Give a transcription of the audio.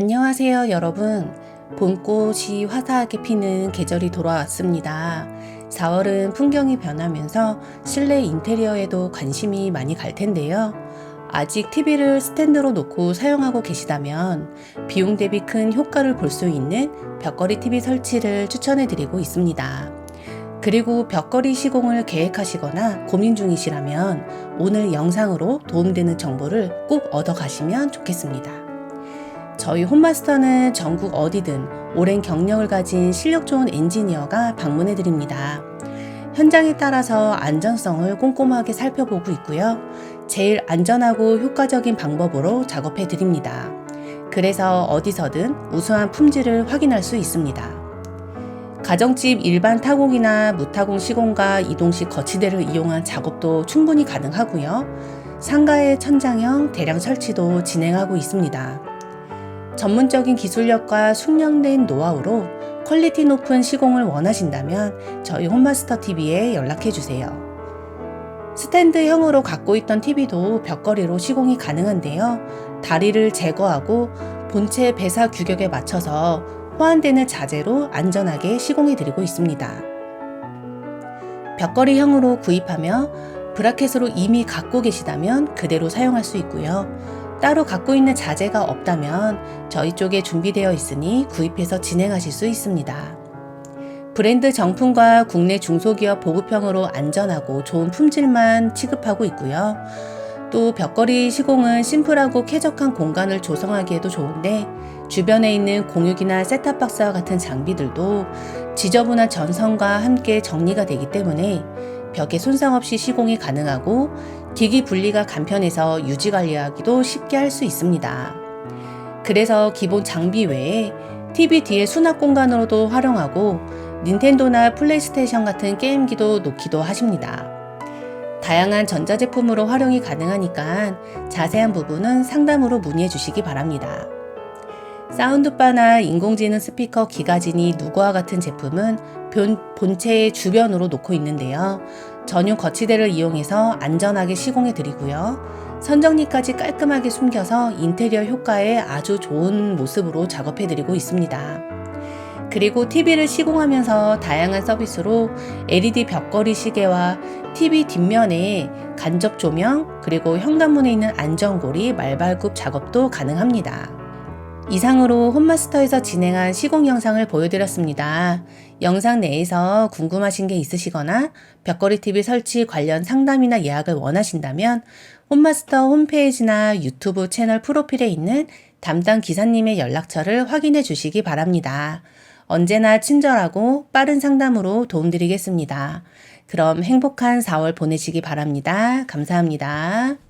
안녕하세요, 여러분. 봄꽃이 화사하게 피는 계절이 돌아왔습니다. 4월은 풍경이 변하면서 실내 인테리어에도 관심이 많이 갈 텐데요. 아직 TV를 스탠드로 놓고 사용하고 계시다면 비용 대비 큰 효과를 볼 수 있는 벽걸이 TV 설치를 추천해 드리고 있습니다. 그리고 벽걸이 시공을 계획하시거나 고민 중이시라면 오늘 영상으로 도움되는 정보를 꼭 얻어 가시면 좋겠습니다. 저희 홈마스터는 전국 어디든 오랜 경력을 가진 실력 좋은 엔지니어가 방문해 드립니다. 현장에 따라서 안전성을 꼼꼼하게 살펴보고 있고요. 제일 안전하고 효과적인 방법으로 작업해 드립니다. 그래서 어디서든 우수한 품질을 확인할 수 있습니다. 가정집 일반 타공이나 무타공 시공과 이동식 거치대를 이용한 작업도 충분히 가능하고요. 상가의 천장형 대량 설치도 진행하고 있습니다. 전문적인 기술력과 숙련된 노하우로 퀄리티 높은 시공을 원하신다면 저희 홈마스터 TV에 연락해 주세요. 스탠드형으로 갖고 있던 TV도 벽걸이로 시공이 가능한데요. 다리를 제거하고 본체 배사 규격에 맞춰서 호환되는 자재로 안전하게 시공해 드리고 있습니다. 벽걸이형으로 구입하며 브라켓으로 이미 갖고 계시다면 그대로 사용할 수 있고요. 따로 갖고 있는 자재가 없다면 저희 쪽에 준비되어 있으니 구입해서 진행하실 수 있습니다. 브랜드 정품과 국내 중소기업 보급형으로 안전하고 좋은 품질만 취급하고 있고요. 또 벽걸이 시공은 심플하고 쾌적한 공간을 조성하기에도 좋은데 주변에 있는 공육이나 셋탑박스와 같은 장비들도 지저분한 전선과 함께 정리가 되기 때문에 벽에 손상 없이 시공이 가능하고 기기 분리가 간편해서 유지 관리하기도 쉽게 할 수 있습니다. 그래서 기본 장비 외에 TV 뒤에 수납 공간으로도 활용하고 닌텐도나 플레이스테이션 같은 게임기도 놓기도 하십니다. 다양한 전자제품으로 활용이 가능하니까 자세한 부분은 상담으로 문의해 주시기 바랍니다. 사운드바나 인공지능 스피커 기가진이 누구와 같은 제품은 본체의 주변으로 놓고 있는데요. 전용 거치대를 이용해서 안전하게 시공해 드리고요. 선정리까지 깔끔하게 숨겨서 인테리어 효과에 아주 좋은 모습으로 작업해 드리고 있습니다. 그리고 TV를 시공하면서 다양한 서비스로 LED 벽걸이 시계와 TV 뒷면에 간접 조명, 그리고 현관문에 있는 안전고리, 말발굽 작업도 가능합니다. 이상으로 홈마스터에서 진행한 시공 영상을 보여드렸습니다. 영상 내에서 궁금하신 게 있으시거나 벽걸이 TV 설치 관련 상담이나 예약을 원하신다면 홈마스터 홈페이지나 유튜브 채널 프로필에 있는 담당 기사님의 연락처를 확인해 주시기 바랍니다. 언제나 친절하고 빠른 상담으로 도움드리겠습니다. 그럼 행복한 4월 보내시기 바랍니다. 감사합니다.